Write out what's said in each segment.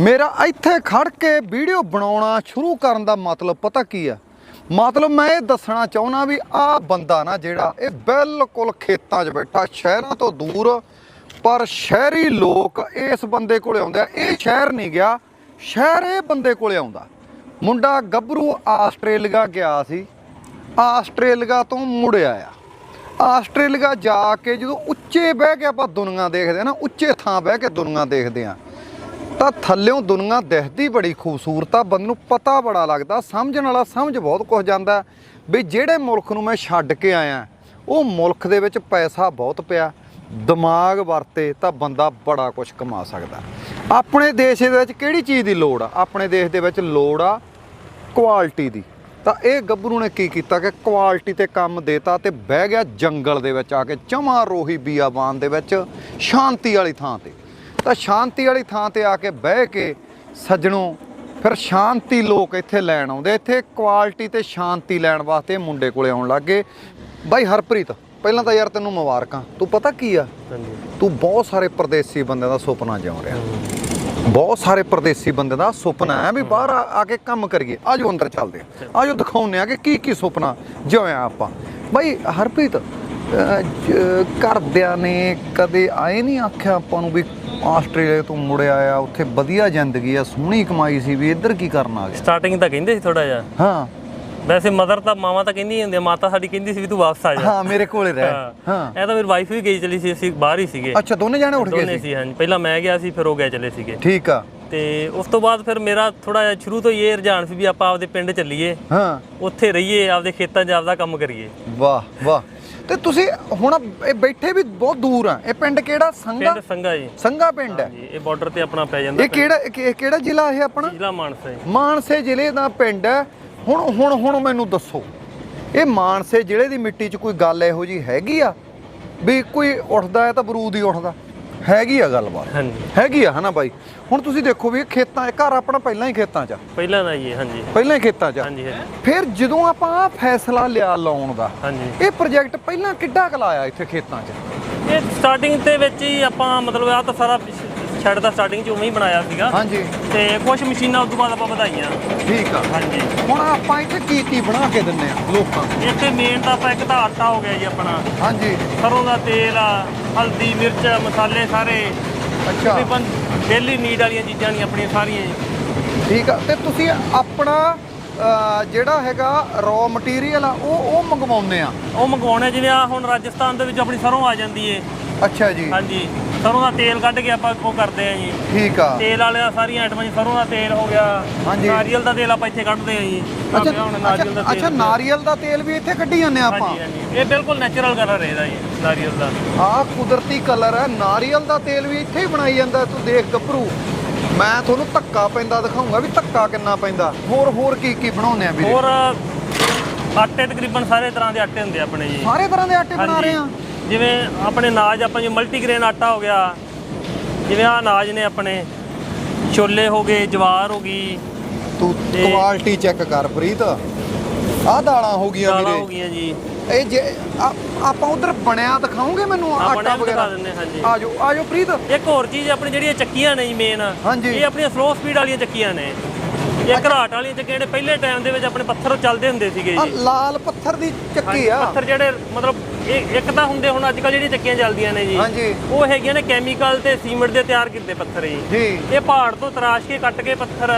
ਮੇਰਾ ਇੱਥੇ ਖੜ ਕੇ ਵੀਡੀਓ ਬਣਾਉਣਾ ਸ਼ੁਰੂ ਕਰਨ ਦਾ ਮਤਲਬ ਪਤਾ ਕੀ ਆ? ਮਤਲਬ ਮੈਂ ਇਹ ਦੱਸਣਾ ਚਾਹੁੰਦਾ ਵੀ ਆਹ ਬੰਦਾ ਨਾ ਜਿਹੜਾ ਇਹ ਬਿਲਕੁਲ ਖੇਤਾਂ 'ਚ ਬੈਠਾ, ਸ਼ਹਿਰਾਂ ਤੋਂ ਦੂਰ, ਪਰ ਸ਼ਹਿਰੀ ਲੋਕ ਇਸ ਬੰਦੇ ਕੋਲੇ ਆਉਂਦੇ ਆ। ਇਹ ਸ਼ਹਿਰ ਨਹੀਂ ਗਿਆ, ਸ਼ਹਿਰ ਇਹ ਬੰਦੇ ਕੋਲੇ ਆਉਂਦਾ। ਮੁੰਡਾ ਗੱਭਰੂ ਆਸਟ੍ਰੇਲੀਆ ਗਿਆ ਸੀ। ਆਸਟ੍ਰੇਲੀਆ ਤੋਂ ਮੁੜਿਆ ਆ। ਆਸਟ੍ਰੇਲੀਆ ਜਾ ਕੇ ਜਦੋਂ ਉੱਚੇ ਬਹਿ ਕੇ ਆਪਾਂ ਦੁਨੀਆ ਦੇਖਦੇ ਆ ਨਾ, ਉੱਚੇ ਥਾਂ ਬਹਿ ਕੇ ਦੁਨੀਆ ਦੇਖਦੇ ਆ। ਤਾਂ ਥੱਲਿਓਂ ਦੁਨੀਆ ਦਿਖਦੀ ਬੜੀ ਖੂਬਸੂਰਤ ਆ। ਬੰਦੇ ਨੂੰ ਪਤਾ ਬੜਾ ਲੱਗਦਾ, ਸਮਝਣ ਵਾਲਾ ਸਮਝ ਬਹੁਤ ਕੁਝ ਜਾਂਦਾ ਵੀ ਜਿਹੜੇ ਮੁਲਕ ਨੂੰ ਮੈਂ ਛੱਡ ਕੇ ਆਇਆ, ਉਹ ਮੁਲਕ ਦੇ ਵਿੱਚ ਪੈਸਾ ਬਹੁਤ ਪਿਆ, ਦਿਮਾਗ ਵਰਤੇ ਤਾਂ ਬੰਦਾ ਬੜਾ ਕੁਝ ਕਮਾ ਸਕਦਾ। ਆਪਣੇ ਦੇਸ਼ ਦੇ ਵਿੱਚ ਕਿਹੜੀ ਚੀਜ਼ ਦੀ ਲੋੜ ਆ? ਆਪਣੇ ਦੇਸ਼ ਦੇ ਵਿੱਚ ਲੋੜ ਆ ਕੁਆਲਿਟੀ ਦੀ। ਤਾਂ ਇਹ ਗੱਭਰੂ ਨੇ ਕੀ ਕੀਤਾ ਕਿ ਕੁਆਲਿਟੀ ਤੇ ਕੰਮ ਦੇਤਾ ਤੇ ਬਹਿ ਗਿਆ ਜੰਗਲ ਦੇ ਵਿੱਚ ਆ ਕੇ, ਚਮਾ ਰੋਹੀ ਬੀਆਬਾਨ ਦੇ ਵਿੱਚ, ਸ਼ਾਂਤੀ ਵਾਲੀ ਥਾਂ ਤੇ। ਤਾਂ ਸ਼ਾਂਤੀ ਵਾਲੀ ਥਾਂ ਤੇ ਆ ਕੇ ਬਹਿ ਕੇ ਸੱਜਣੋ ਫਿਰ ਸ਼ਾਂਤੀ ਲੋਕ ਇੱਥੇ ਲੈਣ ਆਉਂਦੇ। ਇੱਥੇ ਕੁਆਲਿਟੀ ਤੇ ਸ਼ਾਂਤੀ ਲੈਣ ਵਾਸਤੇ ਮੁੰਡੇ ਕੋਲੇ ਆਉਣ ਲੱਗੇ ਬਾਈ ਹਰਪ੍ਰੀਤ ਪਹਿਲਾਂ ਤਾਂ ਯਾਰ ਤੈਨੂੰ ਮੁਬਾਰਕਾਂ। ਤੂੰ ਪਤਾ ਕੀ ਆ? ਤੂੰ ਬਹੁਤ ਸਾਰੇ ਪਰਦੇਸੀ ਬੰਦਿਆਂ ਦਾ ਸੁਪਨਾ ਜਿਉਂ ਰਿਹਾ। ਬਹੁਤ ਸਾਰੇ ਪਰਦੇਸੀ ਬੰਦੇ ਦਾ ਸੁਪਨਾ ਹੈ ਵੀ ਬਾਹਰ ਆ ਆ ਕੇ ਕੰਮ ਕਰੀਏ। ਆਜੋ ਅੰਦਰ ਚੱਲਦੇ ਆ। ਆਜੋ ਦਿਖਾਉਂਦੇ ਆ ਕਿ ਕੀ ਕੀ ਸੁਪਨਾ ਜਿਉਂ ਆਪਾਂ। ਬਈ ਹਰਪ੍ਰੀਤ ਜ- ਘਰਦਿਆਂ ਨੇ ਕਦੇ ਆਏ ਨਹੀਂ ਆਖਿਆ ਆਪਾਂ ਨੂੰ ਵੀ ਆਸਟ੍ਰੇਲੀਆ ਤੋਂ ਮੁੜਿਆ ਆ ਉੱਥੇ ਵਧੀਆ ਜ਼ਿੰਦਗੀ ਆ ਸੋਹਣੀ ਕਮਾਈ ਸੀ ਵੀ ਇੱਧਰ ਕੀ ਕਰਨ ਆ ਗਿਆ। ਸਟਾਰਟਿੰਗ ਤਾਂ ਕਹਿੰਦੇ ਸੀ ਥੋੜਾ ਜਿਹਾ। ਹਾਂ। ਵੈਸੇ ਮਦਰ ਤਾਂ ਮਾਵਾ ਤਾਂ ਕਹਿੰਦੀ ਹੁੰਦੀ ਆ, ਮਾਤਾ ਸਾਡੀ ਕਹਿੰਦੀ ਸੀ ਵੀ ਤੂੰ ਵਾਪਸ ਆ ਜਾ। ਹਾਂ ਮੇਰੇ ਕੋਲੇ ਰਹਿ। ਹਾਂ। ਇਹ ਤਾਂ ਮੇਰੀ ਵਾਈਫ ਵੀ ਗਈ ਚਲੀ ਸੀ ਅਸੀਂ ਬਾਹਰ ਹੀ ਸੀਗੇ। ਅੱਛਾ ਦੋਨੇ ਜਾਣੇ ਉੱਠ ਗਏ ਦੋਨੇ ਸੀ? ਸੀ ਹਾਂਜੀ। ਪਹਿਲਾਂ ਮੈਂ ਗਿਆ ਸੀ ਫਿਰ ਉਹ ਗਏ ਚਲੇ ਸੀਗੇ। ਠੀਕ ਆ। ਤੇ ਉਸ ਤੋਂ ਬਾਅਦ ਫਿਰ ਮੇਰਾ ਥੋੜਾ ਜਿਹਾ ਸ਼ੁਰੂ ਤੋਂ ਹੀ ਇਹ ਰੁਝਾਨ ਸੀ ਵੀ ਆਪਾਂ ਆਪਦੇ ਪਿੰਡ ਚੱਲੀਏ। ਹਾਂ। ਉੱਥੇ ਰਹੀਏ ਆਪਦੇ ਖੇਤਾਂ 'ਚ ਆਪਦਾ ਕੰਮ ਕਰੀਏ। ਵਾਹ ਵਾਹ। ਤੇ ਤੁਸੀਂ ਹੁਣ ਇਹ ਬੈਠੇ ਵੀ ਬਹੁਤ ਦੂਰ ਆ। ਇਹ ਪਿੰਡ ਕਿਹੜਾ? ਸੰਗਾ ਪਿੰਡ ਸੰਘਾ ਜੀ। ਸੰਗਾ ਪਿੰਡ ਹੈ। ਇਹ ਬਾਰਡਰ ਤੇ ਆਪਣਾ ਪੈ ਜਾਂਦਾ ਇਹ ਕਿਹੜਾ ਇਹ ਇਹ ਕਿਹੜਾ ਜ਼ਿਲ੍ਹਾ ਇਹ ਆਪਣਾ? ਜ਼ਿਲ੍ਹਾ ਮਾਨਸਾ। ਜੀ ਮਾਨਸੇ ਜ਼ਿਲ੍ਹੇ ਦਾ ਪਿੰਡ ਹੈ। ਹੁਣ ਹੁਣ ਹੁਣ ਮੈਨੂੰ ਦੱਸੋ ਇਹ ਮਾਨਸੇ ਜ਼ਿਲ੍ਹੇ ਦੀ ਮਿੱਟੀ 'ਚ ਕੋਈ ਗੱਲ ਇਹੋ ਜੀ ਹੈਗੀ ਆ? ਵੀ ਕੋਈ ਉੱਠਦਾ ਹੈ ਤਾਂ ਬਰੂਦ ਹੀ ਉੱਠਦਾ। ਹੈਗੀ ਆ ਗੱਲਬਾਤ। ਹਾਂਜੀ। ਹੈਗੀ ਆ ਹਨਾ ਬਾਈ? ਹੁਣ ਤੁਸੀਂ ਦੇਖੋ ਵੀ ਇਹ ਖੇਤਾਂ ਇਹ ਘਰ ਆਪਣਾ ਪਹਿਲਾਂ ਹੀ ਖੇਤਾਂ 'ਚ ਆ। ਪਹਿਲਾਂ ਦਾ ਜੀ ਹਾਂਜੀ। ਪਹਿਲਾਂ ਹੀ ਖੇਤਾਂ 'ਚ ਆ। ਹਾਂਜੀ ਹਾਂਜੀ। ਫਿਰ ਜਦੋਂ ਆਪਾਂ ਆਹ ਫੈਸਲਾ ਲਿਆ ਲਾਉਣ ਦਾ ਹਾਂਜੀ। ਇਹ ਪ੍ਰੋਜੈਕਟ ਪਹਿਲਾਂ ਕਿੱਡਾ ਕਲਾਇਆ ਇੱਥੇ ਖੇਤਾਂ 'ਚ? ਇਹ ਸਟਾਰਟਿੰਗ ਦੇ ਵਿੱਚ ਹੀ ਆਪਾਂ ਮਤਲਬ ਆ ਤਾਂ ਸਾਰਾ ਸ਼ੈਡ ਦਾ ਸਟਾਰਟਿੰਗ 'ਚ ਉਵੇਂ ਹੀ ਬਣਾਇਆ ਸੀਗਾ। ਹਾਂਜੀ। ਤੇ ਕੁਝ ਮਸ਼ੀਨਾਂ ਉਸ ਤੋਂ ਬਾਅਦ ਆਪਾਂ ਵਧਾਈਆਂ। ਠੀਕ ਆ। ਹਾਂਜੀ। ਹੁਣ ਆਪਾਂ ਇੱਥੇ ਕੀ ਕੀ ਬਣਾ ਕੇ ਦਿੰਨੇ ਆ ਲੋਕਾਂ ਨੂੰ? ਇੱਥੇ ਮੇਨ ਤਾਂ ਆਪਾਂ ਇੱਕ ਤਾਂ ਆਟਾ ਹੋ ਗਿਆ ਜੀ ਆਪਣਾ। ਹਾਂਜੀ। ਸਰੋਂ ਦਾ ਤੇਲ ਆ ਹਲਦੀ ਮਿਰਚ ਮਸਾਲੇ ਸਾਰੇ। ਅੱਛਾ। ਤਕਰੀਬਨ ਡੇਲੀ ਨੀਡ ਵਾਲੀਆਂ ਚੀਜ਼ਾਂ ਨਹੀਂ ਆਪਣੀਆਂ ਸਾਰੀਆਂ ਜੀ। ਠੀਕ ਆ। ਤੇ ਤੁਸੀਂ ਆਪਣਾ ਅਹ, ਜਿਹੜਾ ਹੈਗਾ ਰॉ ਮਟੀਰੀਅਲ ਆ ਉਹ ਉਹ ਮੰਗਵਾਉਂਦੇ ਆ? ਉਹ ਮੰਗਵਾਉਣੇ ਜਿਵੇਂ ਆ ਹੁਣ ਰਾਜਸਥਾਨ ਦੇ ਵਿੱਚ ਆਪਣੀ ਸਰੋਂ ਆ ਜਾਂਦੀ ਏ। ਅੱਛਾ ਜੀ। ਹਾਂਜੀ। ਸਰੋਂ ਦਾ ਤੇਲ ਕੱਢ ਕੇ ਆਪਾਂ ਉਹ ਕਰਦੇ ਆ ਜੀ। ਠੀਕ ਆ। ਤੇਲ ਵਾਲੀਆਂ ਸਾਰੀਆਂ ਆਈਟਮਾਂ ਜੀ ਸਰੋਂ ਦਾ ਤੇਲ ਹੋ ਗਿਆ। ਹਾਂਜੀ। ਨਾਰੀਅਲ ਦਾ ਤੇਲ ਆਪਾਂ ਇੱਥੇ ਕੱਢਦੇ ਆ ਜੀ। ਅੱਛਾ ਹੁਣ ਨਾਰੀਅਲ ਦਾ ਅੱਛਾ- ਤੇਲ ਅੱਛਾ ਨਾਰੀਅਲ ਦਾ ਤੇਲ ਵੀ ਇੱਥੇ ਕੱਢੀ ਜਾਂਦੇ ਆ ਆਪਾਂ? ਹਾਂਜੀ ਹਾਂਜੀ। ਇਹ ਬਿਲਕੁਲ ਨੈਚੁਰਲ ਕਲਰ ਇਹਦਾ ਜੀ ਨਾਰੀਅਲ ਦਾ। ਆਹ ਕੁਦਰਤੀ ਕਲਰ ਹੈ ਨਾਰੀਅਲ ਦਾ ਤੇਲ ਵੀ ਇੱਥੇ ਹੀ ਬਣਾਈ ਜਾਂਦਾ ਤੂੰ ਦੇਖ ਗੱਭਰੂ। ਮੈਂ ਤੁਹਾਨੂੰ ਧੱਕਾ ਪੈਂਦਾ ਦਿਖਾਉਂਗਾ ਵੀ ਧੱਕਾ ਕਿੰਨਾ ਪੈਂਦਾ। ਹੋਰ ਹੋਰ ਕੀ ਕੀ ਬਣਾਉਂਦੇ ਆ ਵੀਰੇ? ਹੋਰ ਆਟੇ ਤਕਰੀਬਨ ਸਾਰੇ ਤਰ੍ਹਾਂ ਦੇ ਆਟੇ ਹੁੰਦੇ ਆ ਆਪਣੇ ਜੀ। ਸਾਰੇ ਤਰ੍ਹਾਂ ਦੇ ਆਟੇ ਬਣਾ ਰਹੇ ਆ? ਜਿਵੇਂ ਆਪਣੇ ਅਨਾਜ ਆਪਾਂ ਜਿਵੇਂ ਮਲਟੀਗ੍ਰੇਨ ਆਟਾ ਹੋ ਗਿਆ ਜਿਵੇਂ ਆ ਅਨਾਜ ਨੇ ਆਪਣੇ ਛੋਲੇ ਹੋ ਗਏ ਜਵਾਰ ਹੋ ਗਈ ਤੂੰ ਤੇ- ਕੁਆਲਿਟੀ ਚੈੱਕ ਕਰ ਪ੍ਰੀਤ। ਆਹ ਦਾਲਾਂ ਹੋ ਗਈਆਂ ਦਾਲਾਂ ਹੋ ਵੀਰੇ ਗਈਆਂ ਜੀ। ਇਹ ਜੇ ਆ- ਆਪਾਂ ਉਧਰ ਬਣਿਆ ਦਿਖਾਉਂਗੇ ਮੈਨੂੰ ਆਟਾ ਵਗੈਰਾ ਦਿਖਾ ਦਿੰਦੇ ਹਾਂਜੀ। ਆਜੋ ਆਜੋ ਪ੍ਰੀਤ। ਇੱਕ ਹੋਰ ਚੀਜ਼ ਆਪਣੀ ਜਿਹੜੀਆਂ ਚੱਕੀਆਂ ਨੇ ਜੀ ਮੇਨ ਹਾਂਜੀ। ਇਹ ਆਪਣੀਆਂ ਸਲੋ ਸਪੀਡ ਵਾਲੀਆਂ ਚੱਕੀਆਂ ਨੇ। ਇਹ ਘਰਾਟ ਵਾਲੀਆਂ ਚੱਕੀਆਂ ਜਿਹੜੇ ਪਹਿਲੇ ਟਾਈਮ ਦੇ ਵਿੱਚ ਆਪਣੇ ਪੱਥਰ ਚੱਲਦੇ ਹੁੰਦੇ ਸੀਗੇ ਜੀ। ਲਾਲ ਪੱਥਰ ਦੀ ਚੱਕੀ ਆ। ਪੱਥਰ ਜਿਹੜੇ ਮਤਲਬ ਇਹ ਇੱਕ ਤਾਂ ਹੁੰਦੇ ਹੁਣ ਅੱਜ ਕੱਲ ਜਿਹੜੀਆਂ ਚੱਕੀਆਂ ਚੱਲਦੀਆਂ ਨੇ ਜੀ ਹਾਂਜੀ। ਉਹ ਹੈਗੀਆਂ ਨੇ ਕੈਮੀਕਲ ਤੇ ਸੀਮੈਂਟ ਦੇ ਤਿਆਰ ਕੀਤੇ ਪੱਥਰ ਜੀ। ਜੀ। ਇਹ ਪਹਾੜ ਤੋਂ ਤਰਾਸ਼ ਕੇ ਕੱਟ ਕੇ ਪੱਥਰ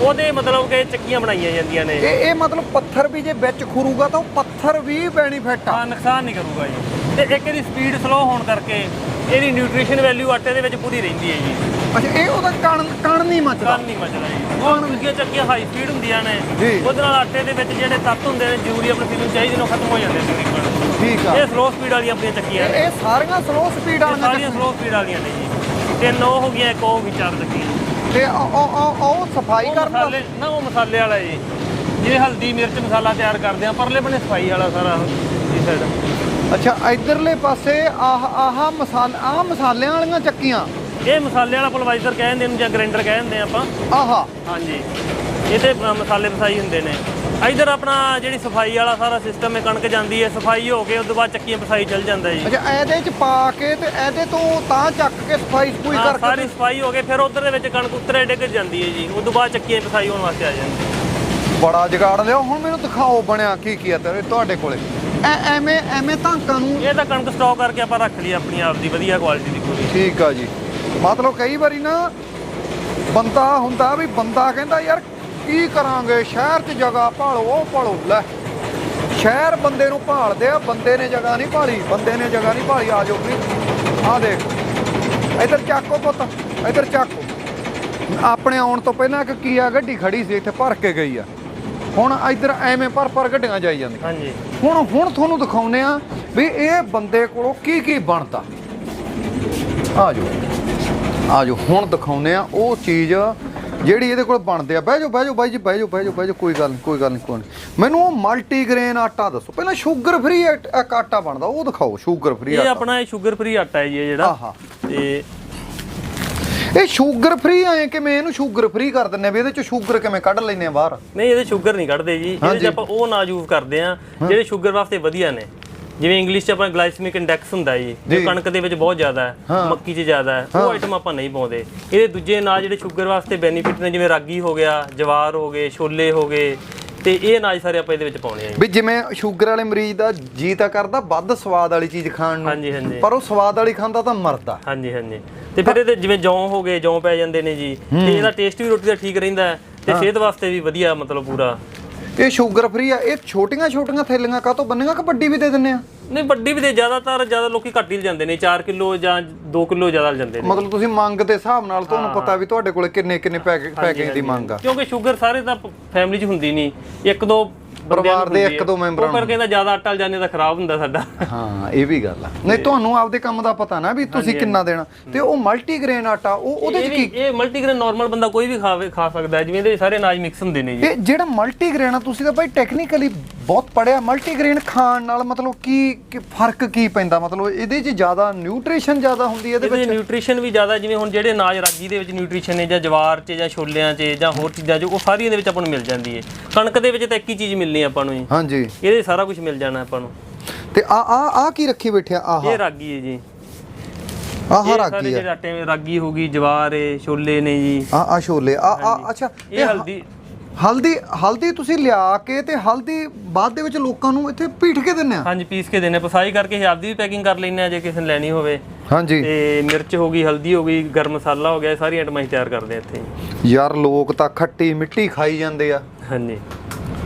ਉਹਦੇ ਮਤਲਬ ਕਿ ਚੱਕੀਆਂ ਬਣਾਈਆਂ ਜਾਂਦੀਆਂ ਨੇ। ਇਹ ਇਹ ਮਤਲਬ ਪੱਥਰ ਵੀ ਜੇ ਵਿੱਚ ਖੁਰੂਗਾ ਤਾਂ ਉਹ ਪੱਥਰ ਵੀ ਬੈਨੀਫਿਟ ਆ। ਹਾਂ ਨੁਕਸਾਨ ਨਹੀਂ ਕਰੂਗਾ ਜੀ। ਤੇ ਇੱਕ ਇਹਦੀ ਸਪੀਡ ਸਲੋ ਹੋਣ ਕਰਕੇ ਇਹਦੀ ਨਿਊਟ੍ਰੀਸ਼ਨ ਵੈਲਿਊ ਆਟੇ ਦੇ ਵਿੱਚ ਪੂਰੀ ਰਹਿੰਦੀ ਹੈ ਜੀ। ਅੱਛਾ ਇਹ ਉਹਦਾ ਕਣ ਕਣ ਨਹੀਂ ਮੱਚਦਾ? ਕੰਨ ਨਹੀਂ ਮਚਦਾ ਜੀ। ਉਹ ਦੂਜੀਆਂ ਚੱਕੀਆਂ ਹਾਈ ਸਪੀਡ ਹੁੰਦੀਆਂ ਨੇ। ਜੀ। ਉਹਦੇ ਨਾਲ ਆਟੇ ਦੇ ਵਿੱਚ ਜਿਹੜੇ ਤੱਤ ਹੁੰਦੇ ਨੇ ਜ਼ਰੂਰੀ ਆਪਣੇ ਨੂੰ ਚਾਹੀਦੇ ਨੇ ਖਤਮ ਹੋ ਜਾਂਦੇ ਨੇ ਤਕਰੀਬਨ ਠੀਕ ਆ। ਇਹ ਸਲੋ ਸਪੀਡ ਵਾਲੀਆਂ ਆਪਣੀਆਂ ਚੱਕੀਆਂ ਨੇ। ਇਹ ਸਾਰੀਆਂ ਸਲੋ ਸਪੀਡ ਇਹ ਵਾਲੀਆਂ ਸਾਰੀਆਂ ਸਲੋ ਸਪੀਡ ਵਾਲੀਆਂ ਨੇ ਜੀ। ਤਿੰਨ ਉਹ ਹੋ ਗਈਆਂ ਇੱਕ ਉਹ ਹੋ ਗਈ ਚਾਰ ਚੱਕੀਆਂ। ਤੇ ਉਹ ਉਹ- ਉਹ ਉਹ ਸਫ਼ਾਈ ਉਹ ਕਰਨ ਦਾ ਮਸਾਲੇ ਨਾ ਉਹ ਮਸਾਲੇ ਵਾਲਾ ਜੀ। ਜਿਵੇਂ ਹਲਦੀ ਮਿਰਚ ਮਸਾਲਾ ਤਿਆਰ ਕਰਦੇ ਆ ਪਰਲੇ ਬਣੇ ਸਫ਼ਾਈ ਵਾਲਾ ਸਾਰਾ ਇਸ ਸਾਈਡ ਅੱਛਾ ਇਧਰਲੇ ਪਾਸੇ ਆਹ ਆਹ ਮਸਾਲਾ ਆਹ ਮਸਾਲਿਆਂ ਵਾਲੀਆਂ ਚੱਕੀਆਂ। ਇਹ ਮਸਾਲੇ ਵਾਲਾ ਪਲਵਾਈਜ਼ਰ ਕਹਿੰਦੇ ਨੇ ਜਾਂ ਗ੍ਰਾਈਂਡਰ ਕਹਿੰਦੇ ਆਪਾਂ। ਆਹਾ। ਹਾਂਜੀ। ਇਹ ਤੇ ਅ, ਮਸਾਲੇ ਪਸਾਈ ਹੁੰਦੇ ਨੇ। ਇਧਰ ਆਪਣਾ ਜਿਹੜੀ ਸਫ਼ਾਈ ਵਾਲਾ ਸਾਰਾ ਸਿਸਟਮ ਹੈ ਕਣਕ ਜਾਂਦੀ ਹੈ ਸਫ਼ਾਈ ਹੋ ਕੇ ਉਸ ਤੋਂ ਬਾਅਦ ਚੱਕੀਆਂ ਪਸਾਈ ਚੱਲ ਜਾਂਦਾ ਜੀ। ਅੱਛਾ ਇਹਦੇ ਚ ਪਾ ਕੇ ਤੇ ਇਹਦੇ ਤੋਂ ਤਾਂ ਚੱਕ ਕੇ ਸਫ਼ਾਈ ਹਾਂ, ਕਰਕੇ ਸਾਰੀ ਸਫ਼ਾਈ ਹੋ ਕੇ ਫਿਰ ਉਧਰ ਦੇ ਵਿੱਚ ਕਣਕ ਉੱਤਰੇ ਡਿੱਗ ਜਾਂਦੀ ਹੈ ਜੀ। ਉਸ ਤੋਂ ਬਾਅਦ ਚੱਕੀਆਂ ਪਸਾਈ ਹੋਣ ਵਾਸਤੇ ਆ ਜਾਂਦੀ ਬੜਾ ਜਗਾੜ ਲਿਆ ਹੁਣ ਮੈਨੂੰ ਦਿਖਾਓ ਬਣਿਆ ਕੀ ਕੀ ਹੈ ਤੇਰੇ ਤੁਹਾਡੇ ਕੋਲੇ। ਐ ਐਵੇਂ ਐਵੇਂ ਧਾਂਕਾਂ ਨੂੰ ਇਹ ਤਾਂ ਕਣਕ ਸਟਾਕ ਕਰਕੇ ਆਪਾਂ ਰੱਖ ਲਈ ਆਪਣੀ ਆਪ ਦੀ ਵਧੀਆ ਕੁਆਲਿਟੀ ਦੀ ਪੂਰੀ। ਠੀਕ ਆ ਜੀ। ਮਤਲਬ ਕਈ ਵਾਰੀ ਨਾ ਬੰਦਾ ਹੁੰਦਾ ਵੀ ਬੰਦਾ ਕਹਿੰਦਾ ਯਾਰ ਕੀ ਕਰਾਂਗੇ ਸ਼ਹਿਰ 'ਚ ਜਗ੍ਹਾ ਭਾਲੋ ਉਹ ਭਾਲੋ। ਲੈ ਸ਼ਹਿਰ ਬੰਦੇ ਨੂੰ ਭਾਲਦੇ ਆ ਬੰਦੇ ਨੇ ਜਗ੍ਹਾ ਨਹੀਂ ਭਾਲੀ ਬੰਦੇ ਨੇ ਜਗ੍ਹਾ ਨਹੀਂ ਭਾਲੀ ਆ ਜਾਓ ਵੀ। ਆ ਦੇਖ ਇੱਧਰ ਚੱਕੋ ਪੁੱਤ ਇੱਧਰ ਚੱਕੋ। ਆਪਣੇ ਆਉਣ ਤੋਂ ਪਹਿਲਾਂ ਇੱਕ ਕੀਆ ਗੱਡੀ ਖੜੀ ਸੀ ਇੱਥੇ ਭਰ ਕੇ ਗਈ ਆ। ਹੁਣ ਇੱਧਰ ਐਵੇਂ ਭਰ ਭਰ ਗੱਡੀਆਂ ਜਾਈ ਜਾਂਦੀਆਂ। ਹਾਂਜੀ। ਹੁਣ ਹੁਣ ਤੁਹਾਨੂੰ ਦਿਖਾਉਨੇ ਆ ਵੀ ਇਹ ਬੰਦੇ ਕੋਲੋਂ ਕੀ ਕੀ ਬਣਦਾ। ਆ ਜਾਓ। ਆ ਜਾਓ ਹੁਣ ਦਿਖਾਉਨੇ ਆ ਉਹ ਚੀਜ਼ ਜਿਹੜੀ ਇਹਦੇ ਕੋਲ ਬਣਦੇ ਆ। ਬਹਿ ਜਾਓ ਬਹਿ ਜਾਓ ਬਾਈ ਜੀ ਬਹਿ ਜਾਓ ਬਹਿ ਜਾਓ ਬਹਿ ਜਾਓ ਕੋਈ ਗੱਲ ਨਹੀਂ ਕੋਈ ਗੱਲ ਨਹੀਂ ਕੋਈ ਨਹੀਂ ਮੈਨੂੰ ਉਹ ਮਲਟੀਗ੍ਰੇਨ ਆਟਾ ਦੱਸੋ। ਪਹਿਲਾਂ ਸ਼ੂਗਰ ਫ੍ਰੀ ਇੱਕ ਆਟਾ ਬਣਦਾ ਉਹ ਦਿਖਾਓ ਸ਼ੂਗਰ ਫ੍ਰੀ ਇਹ ਆਟਾ। ਆਪਣਾ ਸ਼ੂਗਰ ਫ੍ਰੀ ਆਟਾ ਹੈ ਜੀ ਇਹ ਜਿਹੜਾ। ਆਹਾ। ਤੇ ਇਹ ਸ਼ੂਗਰ ਫ੍ਰੀ ਐ ਕਿਵੇਂ ਇਹਨੂੰ ਸ਼ੂਗਰ ਫ੍ਰੀ ਕਰ ਦਿੰਨੇ ਵੀ ਇਹਦੇ ਚ ਸ਼ੂਗਰ ਕਿਵੇਂ ਕੱਢ ਲੈਨੇ ਆ ਬਾਹਰ? ਨਹੀਂ ਇਹਦੇ ਸ਼ੂਗਰ ਨਹੀਂ ਕੱਢਦੇ ਜੀ। ਇਹਦੇ। 'ਚ ਆਪਾਂ ਉਹ ਨਾ ਯੂਜ਼ ਕਰਦੇ ਆ ਜਿਹੜੇ ਸ਼ੂਗਰ ਵਾਸਤੇ ਵਧੀਆ ਨੇ। ਜਿਵੇਂ ਇੰਗਲਿਸ਼ 'ਚ ਆਪਣਾ ਗਲਾਈਸੈਮਿਕ ਇੰਡੈਕਸ ਹੁੰਦਾ ਜੀ ਜੋ। ਕਣਕ ਦੇ ਵਿੱਚ ਬਹੁਤ ਜ਼ਿਆਦਾ ਹੈ ਮੱਕੀ 'ਚ ਜ਼ਿਆਦਾ ਹੈ ਉਹ ਆਈਟਮ ਆਪਾਂ ਨਹੀਂ ਪਾਉਂਦੇ। ਇਹਦੇ ਦੂਜੇ ਨਾਲ ਜਿਹੜੇ ਸ਼ੂਗਰ ਵਾਸਤੇ ਬੈਨੀਫਿਟ ਨੇ ਜਿਵੇਂ ਰਾਗੀ ਹੋ ਗਿਆ ਜਵਾਰ ਹੋ ਗਏ ਛੋਲੇ ਹੋ ਗਏ ਤੇ ਇਹ ਅਨਾਜ ਸਾਰੇ ਆਪਾਂ ਇਹਦੇ ਵਿੱਚ ਪਾਉਣੇ ਆ ਵੀ ਜਿਵੇਂ ਸ਼ੂਗਰ ਵਾਲੇ ਮਰੀਜ਼ ਦਾ ਜੀ ਤਾਂ ਕਰਦਾ ਵੱਧ ਸਵਾਦ ਵਾਲੀ ਚੀਜ਼ ਖਾਣ ਨੂੰ। ਹਾਂਜੀ ਹਾਂਜੀ। ਪਰ ਉਹ ਸਵਾਦ ਵਾਲੀ ਖਾਂਦਾ ਤਾਂ ਮਰਦਾ। ਹਾਂਜੀ ਹਾਂਜੀ। ਤੇ ਫਿਰ ਇਹਦੇ ਜਿਵੇਂ ਜੌਂ ਹੋ ਗਏ ਜੌਂ ਪੈ ਜਾਂਦੇ ਨੇ ਜੀ ਤੇ ਇਹਦਾ ਟੇਸਟ ਵੀ ਰੋਟੀ ਦਾ ਠੀਕ ਰਹਿੰਦਾ ਤੇ ਸਿਹਤ ਵਾਸਤੇ ਵੀ ਵਧੀਆ ਮਤਲਬ ਪੂਰਾ। ਇਹ ਸ਼ੂਗਰ ਫ੍ਰੀ ਆ ਇਹ ਛੋਟੀਆਂ ਛੋਟੀਆਂ ਥੈਲੀਆਂ ਕਾਹਤੋਂ ਬੰਨੀਆਂ? ਕਿ ਵੱਡੀ ਵੀ ਦੇ ਦਿੰਨੇ ਆ? ਨਹੀਂ ਵੱਡੀ ਵੀ ਦੇ ਜ਼ਿਆਦਾਤਰ ਜ਼ਿਆਦਾ ਲੋਕੀ ਘੱਟ ਹੀ ਜਾਂਦੇ ਨੇ 4 ਕਿਲੋ ਜਾਂ 2 ਕਿਲੋ ਜ਼ਿਆਦਾ ਜਾਂਦੇ ਨੇ। ਮਤਲਬ ਤੁਸੀਂ ਮੰਗ ਦੇ ਹਿਸਾਬ ਨਾਲ ਤੁਹਾਨੂੰ ਪਤਾ ਵੀ ਤੁਹਾਡੇ ਕੋਲੇ ਕਿੰਨੇ ਕਿੰਨੇ ਪੈਕੇਜ ਦੀ ਮੰਗ ਆ। ਕਿਉਂਕਿ ਸ਼ੂਗਰ ਸਾਰੇ ਤਾਂ ਫੈਮਿਲੀ 'ਚ ਹੁੰਦੀ ਨਹੀਂ। ਇੱਕ ਦੋ ਪਰਿਵਾਰ ਨੂੰ ਦੇ ਇੱਕ। ਦੋ ਮੈਂਬਰਾਂ ਉਹ ਪਰ ਕਹਿੰਦਾ ਜ਼ਿਆਦਾ ਆਟਾ ਜਾਂਦੇ ਤਾਂ ਖਰਾਬ ਹੁੰਦਾ ਸਾਡਾ। ਹਾਂ ਇਹ ਵੀ ਗੱਲ ਆ। ਨਹੀਂ ਤੁਹਾਨੂੰ ਆਪਦੇ ਕੰਮ ਦਾ ਪਤਾ ਨਾ ਵੀ ਤੁਸੀਂ ਕਿੰਨਾ ਦੇਣਾ। ਤੇ ਉਹ ਮਲਟੀਗ੍ਰੇਨ ਆਟਾ ਉਹ ਉਹਦੇ ਚ ਵੀ ਇਹ ਮਲਟੀਗ੍ਰੇਨ ਨਾਰਮਲ ਬੰਦਾ ਕੋਈ ਵੀ ਖਾਵੇ ਖਾ ਸਕਦਾ ਜਿਵੇਂ ਇਹਦੇ ਸਾਰੇ ਅਨਾਜ ਮਿਕਸ ਹੁੰਦੇ ਨੇ ਜੀ। ਇਹ ਜਿਹੜਾ ਮਲਟੀਗ੍ਰੇਨ ਆ ਤੁਸੀਂ ਤਾਂ ਭਾਈ ਟੈਕਨੀਕਲੀ ਬਹੁਤ ਪੜਿਆ ਮਲਟੀਗ੍ਰੇਨ ਖਾਣ ਨਾਲ ਮਤਲਬ ਕੀ ਕੀ ਫ਼ਰਕ ਕੀ ਪੈਂਦਾ? ਮਤਲਬ ਇਹਦੇ 'ਚ ਜ਼ਿਆਦਾ ਨਿਊਟ੍ਰੀਸ਼ਨ ਜ਼ਿਆਦਾ ਹੁੰਦੀ ਹੈ ਇਹਦੇ ਇਹਦੇ ਵਿੱਚ? ਨਿਊਟ੍ਰੀਸ਼ਨ ਵੀ ਜ਼ਿਆਦਾ ਜਿਵੇਂ ਹੁਣ ਜਿਹੜੇ ਅਨਾਜ ਰਾਗੀ ਦੇ ਵਿੱਚ ਨਿਊਟ੍ਰੀਸ਼ਨ ਨੇ ਜਾਂ ਜਵਾਰ 'ਚ ਜਾਂ ਛੋਲਿਆਂ 'ਚ ਜਾਂ ਹੋਰ ਚੀਜ਼ਾਂ 'ਚ ਉਹ ਸਾਰੀਆਂ ਦੇ ਵਿੱਚ ਆਪਾਂ ਨੂੰ ਮਿਲ ਜਾਂਦੀ ਹੈ। ਕਣਕ ਦੇ ਵਿੱਚ ਤਾਂ ਇੱਕ ਹੀ ਚੀਜ਼ ਮਿਲਣੀ ਆਪਾਂ ਨੂੰ ਜੀ। ਹਾਂਜੀ। ਇਹਦੇ ਸਾਰਾ ਕੁਝ ਮਿਲ ਜਾਣਾ ਆਪਾਂ ਨੂੰ। ਤੇ ਆ ਆ ਆ ਕੀ ਰੱਖੀ ਬੈਠਿਆ ਆਹ। ਇਹ ਰਾਗੀ ਹੈ ਜੀ। ਆਹ ਰਾਗੀ ਆ ਜਿਹੜੇ ਆਟੇ ਰਾਗੀ ਹੋ ਗਈ ਜਵਾਰ ਏ ਛੋਲੇ ਨੇ ਜੀ। ਆ ਆ ਛੋਲੇ। ਆ ਆ ਅੱਛਾ। ਇਹ ਹਲਦੀ ਹਲਦੀ ਹਲਦੀ ਤੁਸੀਂ ਲਿਆ ਕੇ ਤੇ ਹਲਦੀ ਬਾਅਦ ਦੇ ਵਿੱਚ ਲੋਕਾਂ ਨੂੰ ਇੱਥੇ ਪੀਠ ਕੇ ਦਿੰਨੇ ਆ? ਹਾਂਜੀ ਪੀਸ ਕੇ ਦੇਣੇ ਪਸਾਈ ਕਰਕੇ ਅਸੀਂ ਆਪਦੀ ਵੀ ਪੈਕਿੰਗ ਕਰ ਲੈਂਦੇ ਆ ਜੇ ਕਿਸੇ ਨੇ ਲੈਣੀ ਹੋਵੇ। ਹਾਂਜੀ। ਤੇ ਮਿਰਚ ਹੋ ਗਈ ਹਲਦੀ ਹੋ ਗਈ ਗਰਮ ਮਸਾਲਾ ਹੋ ਗਿਆ ਇਹ ਸਾਰੀਆਂ ਆਈਟਮਾਂ ਅਸੀਂ ਤਿਆਰ ਕਰਦੇ ਆ ਇੱਥੇ। ਯਾਰ ਲੋਕ ਤਾਂ ਖੱਟੀ ਮਿੱਟੀ ਖਾਈ ਜਾਂਦੇ ਆ। ਹਾਂਜੀ।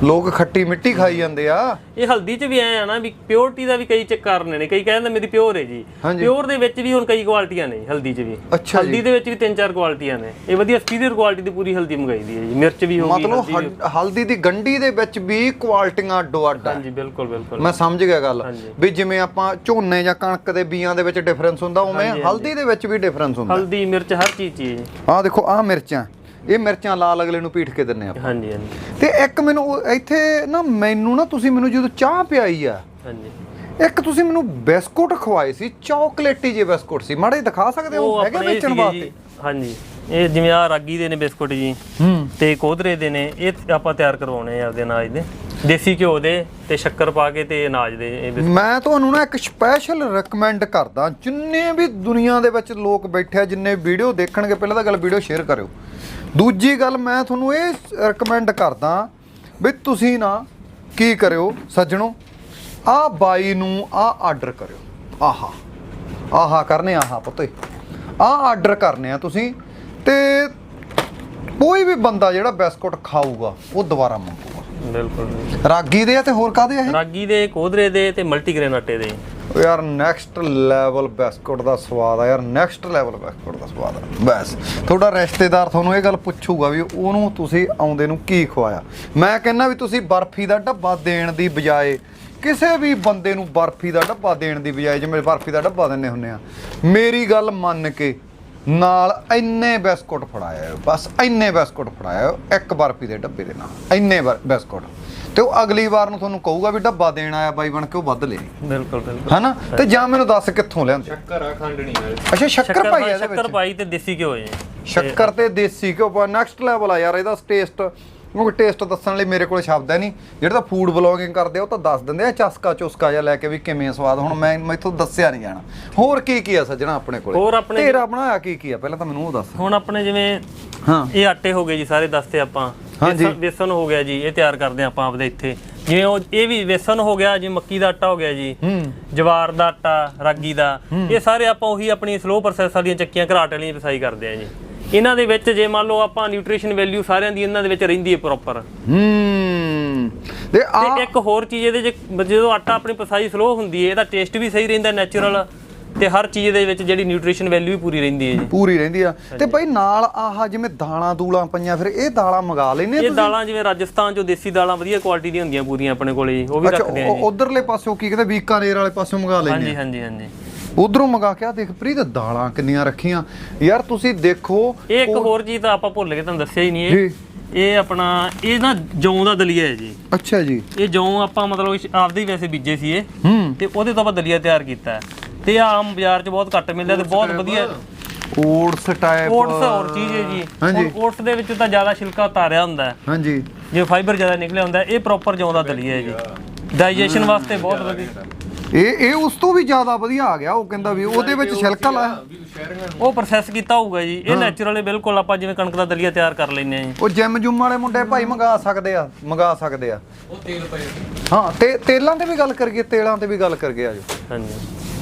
ਲੋਕ ਖੱਟੀ ਮਿੱਟੀ ਖਾਈ ਜਾਂਦੇ ਆ। ਇਹ ਹਲਦੀ 'ਚ ਵੀ ਐ ਆ ਨਾ ਵੀ ਪਿਓਰਟੀ ਦਾ ਵੀ ਕਈ ਚੱਕ ਕਾਰਨ ਨੇ ਕਈ ਕਹਿੰਦੇ ਮੇਰੀ ਪਿਓਰ ਹੈ ਜੀ। ਹਾਂਜੀ। ਪਿਓਰ ਦੇ ਵਿੱਚ ਵੀ ਹੁਣ ਕਈ ਕੁਆਲਿਟੀਆਂ ਨੇ ਹਲਦੀ 'ਚ ਵੀ। ਅੱਛਾ ਜੀ। ਹਲਦੀ ਦੇ ਵਿੱਚ ਵੀ ਤਿੰਨ ਚਾਰ ਕੁਆਲਿਟੀਆਂ ਨੇ। ਇਹ ਵਧੀਆ ਸੁਪੀਰੀਅਰ ਕੁਆਲਿਟੀ ਦੀ ਪੂਰੀ ਹਲਦੀ ਮੰਗਾਈ ਦੀ ਹੈ ਜੀ ਮਿਰਚ ਵੀ ਹੋ ਗਈ ਮਤਲਬ ਹਲਦੀ ਵੀ- ਹਲ- ਹਲਦੀ ਦੀ ਗੰਢੀ ਦੇ ਵਿੱਚ ਵੀ ਕੁਆਲਿਟੀਆਂ ਅੱਡੋ ਅੱਡ ਆ ਹਾਂਜੀ ਬਿਲਕੁਲ ਬਿਲਕੁਲ। ਮੈਂ ਸਮਝ ਗਿਆ ਗੱਲ। ਵੀ ਜਿਵੇਂ ਆਪਾਂ ਝੋਨੇ ਜਾਂ ਕਣਕ ਦੇ ਬੀਆਂ ਦੇ ਵਿੱਚ ਡਿਫਰੈਂਸ ਹੁੰਦਾ ਉਵੇਂ ਹਲਦੀ ਦੇ ਵਿੱਚ ਵੀ ਡਿਫਰੈਂਸ ਹੁੰਦਾ। ਹਲਦੀ ਮਿਰਚ ਹਰ ਚੀਜ਼ 'ਚ ਹੀ ਹੈ ਜੀ। ਆਹ ਦੇਖੋ ਆਹ ਮਿਰਚਾਂ। ਇਹ ਮਿਰਚਾਂ ਲਾਲ ਅਗਲੇ ਨੂੰ ਪੀਠ ਕੇ ਦਿੰਨੇ ਆ ਹਾਂਜੀ ਹਾਂਜੀ। ਤੇ ਇੱਕ ਮੈਨੂੰ ਇੱਥੇ ਨਾ ਮੈਨੂੰ ਨਾ ਤੁਸੀਂ ਮੈਨੂੰ ਜਦੋਂ ਚਾਹ ਪਿਆਈ ਆ ਹਾਂਜੀ। ਇੱਕ ਤੁਸੀਂ ਮੈਨੂੰ ਬਿਸਕੁਟ ਖਵਾਏ ਸੀ ਚਾਕਲੇਟੀ ਜਿਹੇ ਬਿਸਕੁਟ ਸੀ। ਮਾੜੇ ਦਿਖਾ ਸਕਦੇ ਹੋ? ਹੈਗੇ ਵੇਚਣ ਵਾਸਤੇ? ਜੀ, ਹਾਂਜੀ। ਇਹ ਜਿਵੇਂ ਆ ਰਾਗੀ ਦੇ ਨੇ ਬਿਸਕੁਟ ਜੀ ਹੂੰ। ਤੇ ਕੋਧਰੇ ਦੇ ਨੇ ਇਹ ਆਪਾਂ ਤਿਆਰ ਕਰਵਾਉਣੇ ਆ ਆਪਦੇ ਅਨਾਜ ਦੇ। ਦੇਸੀ ਘਿਓ ਦੇ ਤੇ ਸ਼ੱਕਰ ਪਾ ਕੇ ਤੇ ਅਨਾਜ ਦੇ ਇਹ ਬਿਸਕੁਟ। ਮੈਂ ਤੁਹਾਨੂੰ ਨਾ ਇੱਕ ਸਪੈਸ਼ਲ ਰეკਮੈਂਡ ਕਰਦਾ। ਜਿੰਨੇ ਵੀ ਦੁਨੀਆ ਦੇ ਵਿੱਚ ਲੋਕ ਬੈਠੇ ਜਿੰਨੇ ਵੀਡੀਓ ਦੇਖਣਗੇ ਪਹਿਲਾਂ ਤਾਂ ਗੱਲ ਵੀਡੀਓ ਸ਼ੇਅਰ ਕਰਿਓ। ਦੂਜੀ ਗੱਲ ਮੈਂ ਤੁਹਾਨੂੰ ਇਹ ਰეკਮੈਂਡ ਕਰਦਾ ਵੀ ਤੁਸੀਂ ਨਾ ਕੀ ਕਰਿਓ ਸੱਜਣੋ ਆਹ ਬਾਈ ਨੂੰ ਆਹ ਆਰਡਰ ਕਰਿਓ। ਆਹਾ ਆਹਾ ਕਰਨੇ ਆਹਾ ਪੁੱਤੇ। ਆਹ ਆਰਡਰ ਕਰਨੇ ਆ ਤੁਸੀਂ ਤੇ ਕੋਈ ਵੀ ਬੰਦਾ ਜਿਹੜਾ ਬਿਸਕੁਟ ਖਾਊਗਾ, ਉਹ ਦੁਬਾਰਾ ਮੰਗੂਗਾ ਬਿਲਕੁਲ ਰਾਗੀ ਦੇ ਆ ਤੇ ਹੋਰ ਕਾਦੇ ਆ ਇਹ? ਰਾਗੀ ਦੇ ਕੋਧਰੇ ਦੇ ਤੇ ਮਲਟੀਗ੍ਰੇਨ ਆਟੇ ਦੇ। ਓ ਯਾਰ ਨੈਕਸਟ ਲੈਵਲ ਬਿਸਕੁਟ ਦਾ ਸਵਾਦ ਆ ਯਾਰ ਨੈਕਸਟ ਲੈਵਲ ਬਿਸਕੁਟ ਦਾ ਸਵਾਦ ਆ। ਬਸ ਤੁਹਾਡਾ ਰਿਸ਼ਤੇਦਾਰ ਤੁਹਾਨੂੰ ਇਹ ਗੱਲ ਪੁੱਛੂਗਾ ਵੀ ਉਹਨੂੰ ਤੁਸੀਂ ਆਉਂਦੇ ਨੂੰ ਕੀ ਖਵਾਇਆ? ਮੈਂ ਕਹਿੰਦਾ ਵੀ ਤੁਸੀਂ ਬਰਫੀ ਦਾ ਡੱਬਾ ਦੇਣ ਦੀ ਬਜਾਏ ਕਿਸੇ ਵੀ ਬੰਦੇ ਨੂੰ ਬਰਫੀ ਦਾ ਡੱਬਾ ਦੇਣ ਦੀ ਬਜਾਏ ਜਿਵੇਂ ਬਰਫੀ ਦਾ ਡੱਬਾ ਦਿੰਨੇ ਹੁੰਨੇ ਆ ਮੇਰੀ ਗੱਲ ਮੰਨ ਕੇ ਨਾਲ ਇੰਨੇ ਬਿਸਕੁਟ ਫੜਾਇਆ ਬਸ ਇੰਨੇ ਬਿਸਕੁਟ ਫੜਾਇਆ ਇੱਕ ਬਰਫੀ ਦੇ ਡੱਬੇ ਦੇ ਨਾਲ। ਇੰਨੇ ਬਰ- ਬਿਸਕੁਟ। ਤੇ ਉਹ ਅਗਲੀ ਵਾਰ ਨੂੰ ਤੁਹਾਨੂੰ ਕਹੂਗਾ ਵੀ ਡੱਬਾ ਦੇਣ ਆਇਆ ਬਾਈ ਬਣ ਕੇ ਉਹ ਵੱਧ ਲੈ। ਬਿਲਕੁਲ ਬਿਲਕੁਲ। ਹਨਾ? ਤੇ ਜਾਂ ਮੈਨੂੰ ਦੱਸ ਕਿੱਥੋਂ ਲਿਆਂਦੇ? ਸ਼ੱਕਰ ਆ ਖੰਡ ਨਹੀਂ ਹੈ ਅੱਛਾ ਸ਼ੱਕਰ ਪਾਈ ਆ ਇਹਦੇ ਸ਼ੱਕਰ ਪਾਈ ਤੇ ਦੇਸੀ ਘਿਓ ਹੈ ਸ਼ੱਕਰ ਤੇ ਦੇਸੀ ਘਿਓ ਪਾ ਨੈਕਸਟ ਲੈਵਲ ਆ ਯਾਰ ਇਹਦਾ ਟੇਸਟ ਕਿਉਂਕਿ ਟੇਸਟ ਦੱਸਣ ਲਈ ਮੇਰੇ ਕੋਲ ਸ਼ਬਦ ਹੈ ਨਹੀਂ। ਜਿਹੜੇ ਤਾਂ ਫੂਡ ਬਲੌਗਿੰਗ ਕਰਦੇ ਆ ਉਹ ਤਾਂ ਦੱਸ ਦਿੰਦੇ ਆ ਚਸਕਾ ਚੁਸਕਾ ਜਿਹਾ ਲੈ ਕੇ ਵੀ ਕਿਵੇਂ ਸਵਾਦ। ਹੁਣ ਮੈਂ ਮੈਥੋਂ ਦੱਸਿਆ ਨਹੀਂ ਜਾਣਾ। ਹੋਰ ਕੀ ਕੀ ਆ ਸੱਜਣਾ ਆਪਣੇ ਕੋਲ? ਹੋਰ ਆਪਣੇ- ਤੇਰਾ ਬਣਾਇਆ ਕੀ ਕੀ ਆ? ਪਹਿਲਾਂ ਤਾਂ ਮੈਨੂੰ ਉਹ ਦੱਸ। ਹੁਣ ਆਪਣੇ ਜਿਵੇਂ ਹਾਂ। ਇਹ ਆਟੇ ਹੋ ਗਏ ਜੀ ਸਾਰੇ ਦੱਸਤੇ ਆਪਾਂ। ਹਾਂਜੀ। ਵੇਸਣ ਹੋ ਗਿਆ ਜੀ ਇਹ ਤਿਆਰ ਕਰਦੇ ਆਪਾਂ ਆਪਦੇ ਇੱਥੇ। ਜਿਵੇਂ ਉਹ ਇਹ ਵੀ ਵੇਸਣ ਹੋ ਗਿਆ ਜਿਵੇਂ ਮੱਕੀ ਦਾ ਆਟਾ ਹੋ ਗਿਆ ਜੀ। ਹੂੰ। ਜਵਾਰ ਦਾ ਆਟਾ ਰਾਗੀ ਦਾ। ਇਹ ਸਾਰੇ ਆਪਾਂ ਉਹੀ ਆਪਣੀ ਸਲੋ ਪ੍ਰੋਸੈਸ ਵਾਲੀਆਂ ਚੱਕੀਆਂ ਘਰਾਟ ਵਾਲੀਆਂ ਪਿਸਾਈ ਕਰਦੇ ਆ ਜੀ। ਇਹਨਾਂ ਦੇ ਵਿੱਚ ਜੇ ਮੰਨ ਲਓ ਆਪਾਂ ਨਿਊਟ੍ਰੀਸ਼ਨ ਵੈਲਿਊ ਸਾਰਿਆਂ ਦੀ ਇਹਨਾਂ ਦੇ ਵਿੱਚ ਰਹਿੰਦੀ ਹੈ ਪ੍ਰੋਪਰ ਹੂੰ। ਤੇ ਆ ਇੱਕ ਹੋਰ ਚੀਜ਼ ਇਹਦੇ ਚ ਜਦੋਂ ਆਟਾ ਆਪਣੀ ਪਸਾਈ ਸਲੋ ਹੁੰਦੀ ਹੈ ਇਹਦਾ ਟੇਸਟ ਵੀ ਸਹੀ ਰਹਿੰਦਾ ਨੈਚੁਰਲ ਤੇ ਹਰ ਚੀਜ਼ ਦੇ ਵਿੱਚ ਜਿਹੜੀ ਨਿਊਟ੍ਰੀਸ਼ਨ ਵੈਲਿਊ ਵੀ ਪੂਰੀ ਰਹਿੰਦੀ ਹੈ ਜੀ। ਪੂਰੀ ਰਹਿੰਦੀ ਆ। ਤੇ ਭਾਈ ਨਾਲ ਆਹ ਜਿਵੇਂ ਦਾਲਾਂ ਦੂਲਾਂ ਪਈਆਂ ਫਿਰ ਇਹ ਦਾਲਾਂ ਮੰਗਾ ਲੈਨੇ ਇਹ ਦਾਲਾਂ ਜਿਵੇਂ ਰਾਜਸਥਾਨ ਚੋਂ ਦੇਸੀ ਦਾਲਾਂ ਵਧੀਆ ਕੁਆਲਿਟੀ ਦੀਆਂ ਹੁੰਦੀਆਂ ਪੂਰੀਆਂ ਆਪਣੇ ਕੋਲੇ ਜੀ ਉਹ ਵੀ ਰੱਖਦੇ ਆ ਜੀ। ਉਧਰਲੇ ਪਾਸੋਂ ਕੀ ਕਹਿੰਦੇ ਬੀਕਾਨੇਰ ਵਾਲੇ ਪਾਸੋਂ ਮੰਗਾ ਲੈਨੇ ਹਾਂਜੀ ਹਾਂਜੀ ਹਾਂਜੀ। ਉਧਰੋਂ ਮੰਗਾ ਕੇ ਆ ਦੇਖ ਪ੍ਰੀਤ ਦਾਲਾਂ ਕਿੰਨੀਆਂ ਰੱਖੀਆਂ। ਯਾਰ ਤੁਸੀਂ ਦੇਖੋ ਇਹ ਇੱਕ ਹੋਰ ਚੀਜ਼ ਤਾਂ ਆਪਾਂ ਭੁੱਲ ਗਏ ਤੁਹਾਨੂੰ ਦੱਸਿਆ ਹੀ ਨਹੀਂ ਇਹ। ਜੀ। ਇਹ ਆਪਣਾ ਇਹ ਨਾ ਜੌਂ ਦਾ ਦਲੀਆ ਹੈ ਜੀ। ਅੱਛਾ ਜੀ। ਇਹ ਜੌਂ ਆਪਾਂ ਮਤਲਬ ਇਸ- ਆਪਦੇ ਹੀ ਵੈਸੇ ਬੀਜੇ ਸੀ ਇਹ। ਹੂੰ। ਤੇ ਉਹਦੇ ਤੋਂ ਆਪਾਂ ਦਲੀਆ ਤਿਆਰ ਕੀਤਾ ਹੈ। ਤੇ ਇਹ ਆਮ ਬਾਜ਼ਾਰ 'ਚ ਬਹੁਤ ਘੱਟ ਮਿਲਦਾ ਤੇ ਬਹੁਤ ਵਧੀਆ। ਓਟਸ ਟਾਈਪ ਓਟਸ ਹੋਰ ਚੀਜ਼ ਹੈ ਜੀ। ਹਾਂਜੀ। ਓਟਸ ਦੇ ਵਿੱਚ ਤਾਂ ਜ਼ਿਆਦਾ ਛਿਲਕਾ ਉਤਾਰਿਆ ਹੁੰਦਾ ਹੈ। ਹਾਂਜੀ। ਜੇ ਫਾਈਬਰ ਜ਼ਿਆਦਾ ਨਿਕਲਿਆ ਹੁੰਦਾ ਹੈ, ਇਹ ਪ੍ਰੋਪਰ ਜੌਂ ਦਾ ਦਲੀਆ ਹੈ ਜੀ। ਡਾਈਜੈਸ਼ਨ ਵਾਸਤੇ ਬਹੁਤ ਵਧੀਆ। ਇਹ ਇਹ ਉਸ ਤੋਂ ਵੀ ਜ਼ਿਆਦਾ ਵਧੀਆ ਆ ਗਿਆ ਉਹ ਕਹਿੰਦਾ ਵੀ ਉਹਦੇ ਵਿੱਚ ਛਿਲਕਾ ਲਾਇਆ। ਉਹ ਪ੍ਰੋਸੈਸ ਕੀਤਾ ਹੋਊਗਾ ਜੀ। ਇਹ ਨੈਚੁਰਲ ਹੈ ਬਿਲਕੁਲ ਆਪਾਂ ਜਿਵੇਂ ਕਣਕ ਦਾ ਦਲੀਆ ਤਿਆਰ ਕਰ ਲੈਂਦੇ ਹਾਂ ਜੀ। ਉਹ ਜਿਮ ਜੁਮ ਵਾਲੇ ਮੁੰਡੇ ਭਾਈ ਮੰਗਾ ਸਕਦੇ ਆ ਮੰਗਾ ਸਕਦੇ ਆ। ਉਹ ਤੇਲ ਪਏ ਹਾਂ ਤੇ ਤੇਲਾਂ ਤੇ ਵੀ ਗੱਲ ਕਰੀਏ ਤੇਲਾਂ ਤੇ ਵੀ ਗੱਲ ਕਰਕੇ ਆਜੋ। ਹਾਂਜੀ।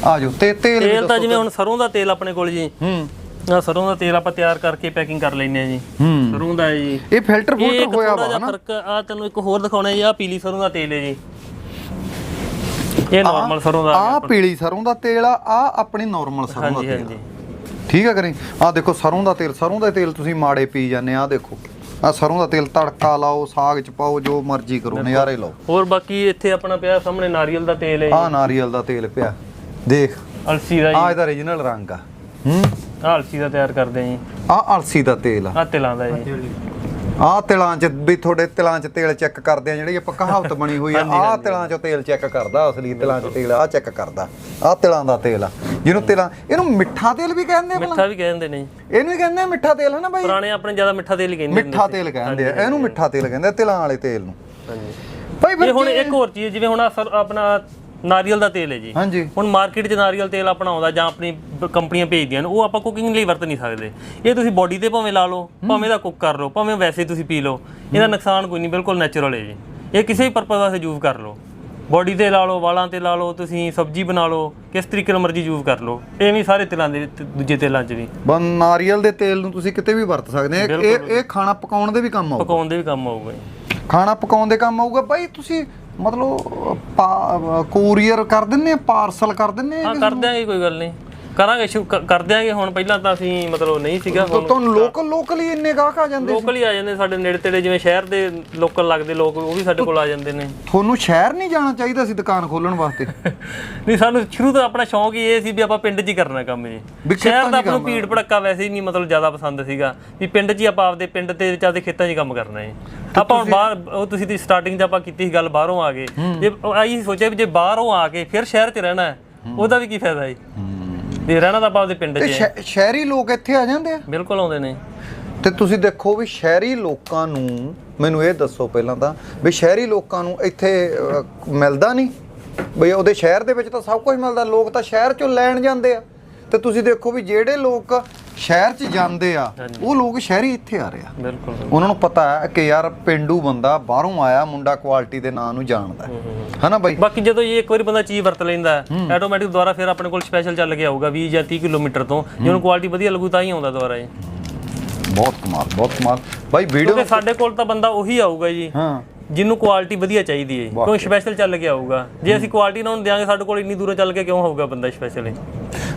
ਆਜੋ ਤੇ ਤੇਲ ਤੇਲ ਤਾਂ ਜਿਵੇਂ ਹੁਣ ਸਰੋਂ ਦਾ ਤੇਲ ਆਪਣੇ ਕੋਲ ਜੀ। ਹੂੰ। ਆ ਸਰੋਂ ਦਾ ਤੇਲ ਆਪਾਂ ਤਿਆਰ ਕਰਕੇ ਪੈਕਿੰਗ ਕਰ ਲੈਂਦੇ ਆ ਜੀ। ਹੂੰ। ਸਰੋਂ ਦਾ ਜੀ। ਇਹ ਫਿਲਟਰ ਫਿਲਟਰ ਹੋਇਆ ਥੋੜਾ ਵਾ ਜਿਹਾ ਨਾ ਫ਼ਰਕ ਆ ਤੈਨੂੰ ਇੱਕ ਹੋਰ ਦਿਖਾਉਣਾ ਜੀ ਆ ਪੀਲੀ ਸਰੋਂ ਦਾ ਤੇਲ ਹੈ ਜੀ। ਇਹ ਨਾਰਮਲ ਸਰੋਂ ਦਾ ਆ ਪੀਲੀ ਸਰੋਂ ਦਾ ਤੇਲ ਆ ਆ ਆਪਣੀ ਨਾਰਮਲ ਸਰੋਂ ਦਾ ਤੇਲ ਠੀਕ ਆ ਕਰੀ ਆ ਦੇਖੋ ਸਰੋਂ ਦਾ ਤੇਲ ਸਰੋਂ ਦਾ ਤੇਲ ਤੁਸੀਂ ਮਾੜੇ ਪੀ ਜਾਂਦੇ ਆ ਦੇਖੋ। ਆ ਸਰੋਂ ਦਾ ਤੇਲ ਤੜਕਾ ਲਾਓ ਸਾਗ ਚ ਪਾਓ ਜੋ ਮਰਜ਼ੀ ਕਰੋ ਨਜ਼ਾਰੇ ਲਓ। ਹੋਰ ਬਾਕੀ ਇੱਥੇ ਆਪਣਾ ਪਿਆ ਸਾਹਮਣੇ ਨਾਰੀਅਲ ਦਾ ਤੇਲ ਹੈ। ਆ ਨਾਰੀਅਲ ਦਾ ਤੇਲ ਪਿਆ। ਦੇਖ। ਅਲਸੀ ਦਾ ਆ ਇਹਦਾ origignal ਰੰਗ ਆ। ਹੂੰ? ਆਹ ਅਲਸੀ ਦਾ ਤਿਆਰ ਕਰਦੇ ਆ ਜੀ। ਆ ਅਲਸੀ ਦਾ ਤੇਲ ਆ। ਆ ਤਿਲਾਂ ਦਾ ਜੀ। ਆ ਤਿਲਾਂ ਚ ਵੀ ਤੁਹਾਡੇ ਤਿਲਾਂ ਚ ਤੇਲ ਚੈੱਕ ਕਰਦੇ ਆ ਜਿਹੜੀ ਆਪਾਂ ਕਹਾਵਤ ਬਣੀ ਹੋਈ ਆ ਆ ਤਿਲਾਂ ਚ ਤੇਲ ਚੈੱਕ ਕਰਦਾ ਅਸਲੀ ਤਿਲਾਂ ਚ ਤੇਲ ਆ ਚੈੱਕ ਕਰਦਾ ਆ ਤਿਲਾਂ ਦਾ ਤੇਲ ਆ। ਜਿਹਨੂੰ ਤਿਲਾਂ ਇਹਨੂੰ ਮਿੱਠਾ ਤੇਲ ਵੀ ਕਹਿੰਦੇ ਆ ਮਿੱਠਾ ਵੀ ਕਹਿੰਦੇ ਨੇ। ਇਹਨੂੰ ਹੀ ਕਹਿੰਦੇ ਆ ਮਿੱਠਾ ਤੇਲ ਹੈ ਨਾ ਬਾਈ? ਪੁਰਾਣੇ ਆਪਣੇ ਜ਼ਿਆਦਾ ਮਿੱਠਾ ਤੇਲ ਹੀ ਕਹਿੰਦੇ ਮਿੱਠਾ ਤੇਲ ਕਹਿੰਦੇ ਆ ਇਹਨੂੰ ਮਿੱਠਾ ਤੇਲ ਕਹਿੰਦੇ ਆ ਤਿਲਾਂ ਵਾਲੇ ਤੇਲ ਨੂੰ। ਹਾਂਜੀ। ਭਾਈ ਇਹ ਹੁਣ ਇੱਕ ਹੋਰ ਚੀਜ਼ ਜਿਵੇਂ ਹੁਣ ਆਹ ਆਪਣਾ ਨਾਰੀਅਲ ਦਾ ਤੇਲ ਹੈ ਜੀ। ਹਾਂਜੀ। ਹੁਣ ਮਾਰਕੀਟ 'ਚ ਨਾਰੀਅਲ ਤੇਲ ਆਪਣਾ ਆਉਂਦਾ ਜਾਂ ਆਪਣੀ ਬ- ਕੰਪਨੀਆਂ ਭੇਜਦੀਆਂ ਨੇ ਉਹ ਆਪਾਂ ਕੁਕਿੰਗ ਲਈ ਵਰਤ ਨਹੀਂ ਸਕਦੇ। ਇਹ ਤੁਸੀਂ ਬੋਡੀ ਤੇ ਭਾਵੇਂ ਲਾ ਲਓ ਭਾਵੇਂ ਦਾ ਕੁੱਕ ਕਰ ਲਓ ਭਾਵੇਂ ਵੈਸੇ ਤੁਸੀਂ ਪੀ ਲਓ ਇਹਦਾ ਨੁਕਸਾਨ ਕੋਈ ਨਹੀਂ ਬਿਲਕੁਲ ਨੈਚੁਰਲ ਹੈ ਜੀ। ਇਹ ਕਿਸੇ ਵੀ ਪਰਪਸ ਵਾਸਤੇ ਯੂਜ਼ ਕਰ ਲਓ। ਬੋਡੀ ਤੇ ਲਾ ਲਓ ਵਾਲਾਂ ਤੇ ਲਾ ਲਓ ਤੁਸੀਂ ਸਬਜ਼ੀ ਬਣਾ ਲਓ ਕਿਸ ਤਰੀਕੇ ਨਾਲ ਮਰਜ਼ੀ ਯੂਜ਼ ਕਰ ਲਓ ਐਵੇਂ ਹੀ ਸਾਰੇ ਤੇਲਾਂ ਦੇ ਵਿੱਚ, ਦੂਜੇ ਤੇਲਾਂ 'ਚ ਵੀ। ਬਨ ਨਾਰੀਅਲ ਦੇ ਤੇਲ ਨੂੰ ਤੁਸੀਂ ਕਿਤੇ ਵੀ ਵਰਤ ਸਕਦੇ ਆ ਇਹ ਇਹ ਖਾਣਾ ਪਕਾਉਣ ਦੇ ਵੀ ਕੰਮ ਆਊਗਾ। ਪਕਾਉਣ ਦੇ ਵੀ ਕੰਮ ਆਊਗਾ ਜੀ। ਖਾਣਾ ਪਕਾਉਣ ਦੇ ਕੰਮ ਆਊਗਾ। ਭਾਈ ਤੁਸੀਂ ਮਤਲਬ ਕੋਰੀਅਰ ਕਰ ਦਿੰਨੇ ਆ ਪਾਰਸਲ ਕਰ ਦਿੰਨੇ ਆ ਹਾਂ ਕਰ ਦਿਆਂਗੇ ਕੋਈ ਗੱਲ ਨਹੀਂ। ਕਰਾਂਗੇ ਸ਼ੁ- ਕ- ਕਰ ਦਿਆਂਗੇ। ਹੁਣ ਪਹਿਲਾਂ ਤਾਂ ਅਸੀਂ ਮਤਲਬ ਨਹੀਂ ਸੀਗਾ ਤਾਂ ਤੁਹਾਨੂੰ ਲੋਕਲ ਲੋਕਲ ਹੀ ਇੰਨੇ ਗਾਹਕ ਆ ਜਾਂਦੇ ਲੋਕਲ ਹੀ ਆ ਜਾਂਦੇ ਸਾਡੇ ਨੇੜੇ ਤੇੜੇ ਜਿਵੇਂ ਸ਼ਹਿਰ ਦੇ ਲੋਕਲ ਲੱਗਦੇ ਲੋਕ ਉਹ ਵੀ ਸਾਡੇ ਕੋਲ ਆ ਜਾਂਦੇ ਨੇ। ਤੁਹਾਨੂੰ ਸ਼ਹਿਰ ਨਹੀਂ ਜਾਣਾ ਚਾਹੀਦਾ ਸੀ ਦੁਕਾਨ ਖੋਲਣ ਵਾਸਤੇ? ਨਹੀਂ ਸਾਨੂੰ ਸ਼ੁਰੂ ਤੋਂ ਆਪਣਾ ਸ਼ੌਂਕ ਹੀ ਇਹ ਸੀ ਵੀ ਆਪਾਂ ਪਿੰਡ 'ਚ ਹੀ ਕਰਨਾ ਕੰਮ ਵੀ ਸ਼ਹਿਰ ਖੇਤਾਂ 'ਚ ਦਾ ਆਪਾਂ ਨੂੰ ਭੀੜ ਭੜੱਕਾ ਵੈਸੇ ਹੀ ਨਹੀਂ ਮਤਲਬ ਜ਼ਿਆਦਾ ਪਸੰਦ ਸੀਗਾ ਵੀ ਪਿੰਡ 'ਚ ਹੀ ਆਪਾਂ ਆਪਦੇ ਪਿੰਡ ਦੇ ਵਿੱਚ ਆਪਦੇ ਖੇਤਾਂ 'ਚ ਹੀ ਕੰਮ ਕਰਨਾ ਹੈ ਆਪਾਂ ਹੁਣ ਬਾਹਰ ਉਹ ਤੁਸੀਂ ਦੀ ਸਟਾਰਟਿੰਗ 'ਚ ਆਪਾਂ ਕੀਤੀ ਸੀ ਗੱਲ ਬਾਹਰੋਂ ਆ ਗਏ ਜੇ ਆਈ ਸੋਚਿਆ ਵੀ ਜੇ ਬਾਹਰੋਂ ਆ ਕੇ ਫਿਰ ਸ਼ਹਿਰ 'ਚ ਰਹਿਣਾ ਹੈ। ਉਹਦਾ ਵੀ ਕੀ ਫਾਇਦਾ ਹੈ। ਵੀ ਰਹਿਣਾ ਤਾਂ ਆਪਾਂ ਆਪਦੇ ਪਿੰਡ 'ਚ ਹੈ ਸ਼ਹਿ- ਸ਼ਹਿਰੀ ਲੋਕ ਇੱਥੇ ਆ ਜਾਂਦੇ ਆ? ਬਿਲਕੁਲ ਆਉਂਦੇ ਨੇ। ਤੇ ਤੁਸੀਂ ਦੇਖੋ ਵੀ ਸ਼ਹਿਰੀ ਲੋਕਾਂ ਨੂੰ ਮੈਨੂੰ ਇਹ ਦੱਸੋ ਪਹਿਲਾਂ ਤਾਂ ਵੀ ਸ਼ਹਿਰੀ ਲੋਕਾਂ ਨੂੰ ਇੱਥੇ ਅਹ, ਮਿਲਦਾ ਨਹੀਂ? ਬਈ ਉਹਦੇ ਸ਼ਹਿਰ ਦੇ ਵਿੱਚ ਤਾਂ ਸਭ ਕੁਝ ਮਿਲਦਾ ਲੋਕ ਤਾਂ ਸ਼ਹਿਰ ਚੋਂ ਲੈਣ ਜਾਂਦੇ ਆ। ਤੇ ਤੁਸੀਂ ਦੇਖੋ ਵੀ ਜਿਹੜੇ ਲੋਕ ਸ਼ਹਿਰ 'ਚ ਜਾਂਦੇ ਆ ਉਹ ਲੋਕ ਸ਼ਹਿਰੀ ਇੱਥੇ ਆ ਰਹੇ ਆ। ਬਿਲਕੁਲ ਉਹਨਾਂ ਨੂੰ ਪਤਾ ਹੈ ਕਿ ਯਾਰ ਪਿੰਡੂ ਬੰਦਾ ਬਾਹਰੋਂ ਆਇਆ ਮੁੰਡਾ ਕੁਆਲਿਟੀ ਦੇ ਨਾਂ ਨੂੰ ਜਾਣਦਾ ਹਨਾ ਬਾਈ? ਬਾਕੀ ਜਦੋਂ ਇਹ ਇੱਕ ਵਾਰੀ ਬੰਦਾ ਚੀਜ਼ ਵਰਤ ਲੈਂਦਾ ਆਟੋਮੈਟਿਕ ਦੁਬਾਰਾ ਫਿਰ ਆਪਣੇ ਕੋਲ ਸਪੈਸ਼ਲ ਚੱਲ ਕੇ ਆਊਗਾ 20 ਜਾਂ 30 ਕਿਲੋਮੀਟਰ ਤੋਂ ਜੇ ਉਹਨੂੰ ਕੁਆਲਿਟੀ ਵਧੀਆ ਲੱਗੂ ਤਾਂ ਹੀ ਆਉਂਦਾ ਦੁਬਾਰਾ ਇਹ। ਬਹੁਤ ਕਮਾਲ ਬਹੁਤ ਕਮਾਲ। ਬਾਈ ਵੀਡੀਓ ਸਾਡੇ ਕੋਲ ਤਾਂ ਬੰਦਾ ਉਹੀ ਆਊਗਾ ਜੀ। ਹਾਂ। ਜਿਹਨੂੰ ਕੁਆਲਿਟੀ ਵਧੀਆ ਚਾਹੀਦੀ ਹੈ ਕਿਉਂ ਸਪੈਸ਼ਲ ਚੱਲ ਕੇ ਆਊਗਾ। ਜੇ ਅਸੀਂ ਕੁਆਲਿਟੀ ਨਾ ਉਹਨੂੰ ਦਿਆਂਗੇ ਸਾਡੇ ਕੋਲ ਇੰਨੀ ਦੂਰੋਂ ਚੱਲ ਕੇ ਕਿਉਂ ਆਊਗਾ ਬੰਦਾ ਸਪੈਸ਼ਲ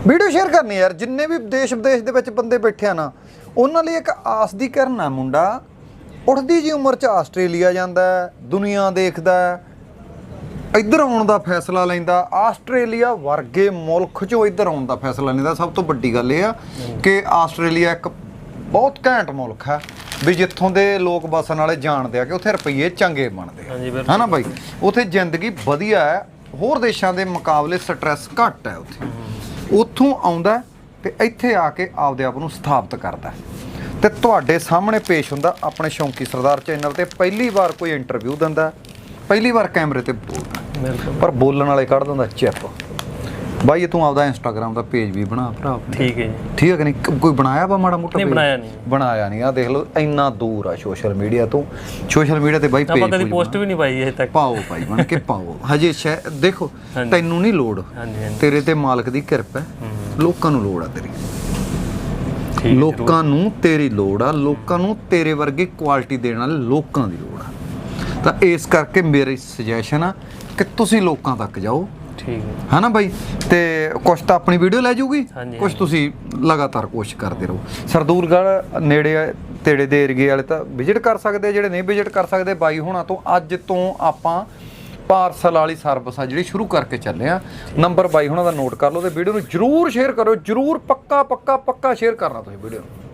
ਵੀਡੀਓ ਸ਼ੇਅਰ ਕਰਨੀ ਯਾਰ ਜਿੰਨੇ ਵੀ ਦੇਸ਼ ਵਿਦੇਸ਼ ਦੇ ਵਿੱਚ ਬੰਦੇ ਬੈਠੇ ਆ ਨਾ ਉਹਨਾਂ ਲਈ ਇੱਕ ਆਸ ਦੀ ਕਿਰਨ ਆ ਮੁੰਡਾ। ਉੱਠਦੀ ਜੀ ਉਮਰ 'ਚ ਆਸਟ੍ਰੇਲੀਆ ਜਾਂਦਾ ਦੁਨੀਆ ਦੇਖਦਾ ਇੱਧਰ ਆਉਣ ਦਾ ਫੈਸਲਾ ਲੈਂਦਾ। ਆਸਟ੍ਰੇਲੀਆ ਵਰਗੇ ਮੁਲਕ 'ਚੋਂ ਇੱਧਰ ਆਉਣ ਦਾ ਫੈਸਲਾ ਲੈਂਦਾ। ਸਭ ਤੋਂ ਵੱਡੀ ਗੱਲ ਇਹ ਆ ਕਿ ਆਸਟ੍ਰੇਲੀਆ ਇੱਕ ਬਹੁਤ ਘੈਂਟ ਮੁਲਕ ਹੈ ਵੀ ਜਿੱਥੋਂ ਦੇ ਲੋਕ ਵਸਣ ਵਾਲੇ ਜਾਣਦੇ ਆ ਕਿ ਉੱਥੇ ਰੁਪਈਏ ਚੰਗੇ ਬਣਦੇ ਆ। ਹਨਾ ਬਾਈ? ਉੱਥੇ ਜ਼ਿੰਦਗੀ ਵਧੀਆ ਹੈ ਹੋਰ ਦੇਸ਼ਾਂ ਦੇ ਮੁਕਾਬਲੇ ਸਟ੍ਰੈਸ ਘੱਟ ਹੈ ਉੱਥੇ। ਉੱਥੋਂ ਆਉਂਦਾ ਤੇ ਇੱਥੇ ਆ ਕੇ ਆਪਦੇ ਆਪ ਨੂੰ ਸਥਾਪਿਤ ਕਰਦਾ। ਤੇ ਤੁਹਾਡੇ ਸਾਹਮਣੇ ਪੇਸ਼ ਹੁੰਦਾ ਆਪਣੇ ਸ਼ੌਂਕੀ ਸਰਦਾਰ ਚੈਨਲ ਤੇ ਪਹਿਲੀ ਵਾਰ ਕੋਈ ਇੰਟਰਵਿਊ ਦਿੰਦਾ ਪਹਿਲੀ ਵਾਰ ਕੈਮਰੇ ਤੇ ਬੋਲਦਾ ਪਰ ਬੋਲਣ ਵਾਲੇ ਕੱਢ ਦਿੰਦਾ ਚਿੱਪ। ਬਾਈ ਇਹ ਤੂੰ ਆਪਦਾ ਇੰਸਟਾਗ੍ਰam ਦਾ ਪੇਜ ਵੀ ਬਣਾ ਭਰਾ। ਠੀਕ ਹੈ ਜੀ। ਠੀਕ ਹੈ ਕਿ ਨਹੀਂ ਕੋਈ ਬਣਾਇਆ ਵਾ ਮਾੜਾ ਮੋਟਾ ਨਹੀਂ, page? ਬਣਾਇਆ ਨਹੀਂ। ਬਣਾਇਆ ਨਹੀਂ ਆ ਦੇਖ ਲਓ ਇੰਨਾ ਦੂਰ ਆ ਸੋਸ਼ਲ ਮੀਡੀਆ ਤੋਂ। ਸੋਸ਼ਲ ਮੀਡੀਆ ਤੇ ਬਾਈ ਆਪਾਂ ਕਦੀ ਪੇਜ ਪੋਸਟ ਵੀ ਨਹੀਂ ਪਾਈ ਅਜੇ ਤੱਕ। ਪਾਓ ਭਾਈ ਬਣ ਕੇ ਪਾਓ। ਹਜੇ ਦੇਖੋ। ਤੈਨੂੰ ਨਹੀਂ ਲੋੜ। ਹਾਂਜੀ ਹਾਂਜੀ। ਤੇਰੇ ਤੇ ਮਾਲਕ ਦੀ ਕਿਰਪਾ ਹੈ। ਲੋਕਾਂ ਨੂੰ ਲੋੜ ਆ ਤੇਰੀ। ਠੀਕ ਹੈ, ਲੋਕਾਂ ਨੂੰ ਤੇਰੀ ਲੋੜ ਆ। ਲੋਕਾਂ ਨੂੰ ਤੇਰੇ ਵਰਗੀ ਕੁਆਲਿਟੀ ਦੇਣ ਵਾਲੇ ਲੋਕਾਂ ਦੀ ਲੋੜ ਆ। ਤਾਂ ਇਸ ਕਰਕੇ ਮੇਰੀ ਸੁਜੈਸ਼ਨ ਆ ਕਿ ਤੁਸੀਂ ਲੋਕਾਂ ਤੱਕ ਜਾਓ। ਠੀਕ ਹੈ। ਹਨਾ ਬਾਈ? ਤੇ ਕੁਛ ਤਾਂ ਆਪਣੀ ਵੀਡੀਓ ਲੈ ਜਾਊਗੀ ਕੁਛ ਤੁਸੀਂ ਲਗਾਤਾਰ ਕੋਸ਼ਿਸ਼ ਕਰਦੇ ਰਹੋ। ਸਰਦੂਲਗੜ੍ਹ ਨੇੜੇ ਤੇੜੇ ਦੇ ਏਰੀਏ ਵਾਲੇ ਤਾਂ ਵਿਜ਼ਿਟ ਕਰ ਸਕਦੇ ਜਿਹੜੇ ਨਹੀਂ ਵਿਜ਼ਿਟ ਕਰ ਸਕਦੇ ਬਾਈ ਹੋਣਾ ਤੋਂ ਅੱਜ ਤੋਂ ਆਪਾਂ ਪਾਰਸਲ ਵਾਲੀ ਸਰਵਿਸ ਆ ਜਿਹੜੀ ਸ਼ੁਰੂ ਕਰਕੇ ਚੱਲੇ ਆ। ਨੰਬਰ ਬਾਈ ਹੋਣਾ ਦਾ ਨੋਟ ਕਰ ਲਓ ਤੇ ਵੀਡੀਓ ਨੂੰ ਜਰੂਰ ਸ਼ੇਅਰ ਕਰੋ ਜਰੂਰ ਪੱਕਾ ਪੱਕਾ ਪੱਕਾ ਸ਼ੇਅਰ ਕਰਨਾ ਤੁਸੀਂ ਵੀਡੀਓ ਨੂੰ।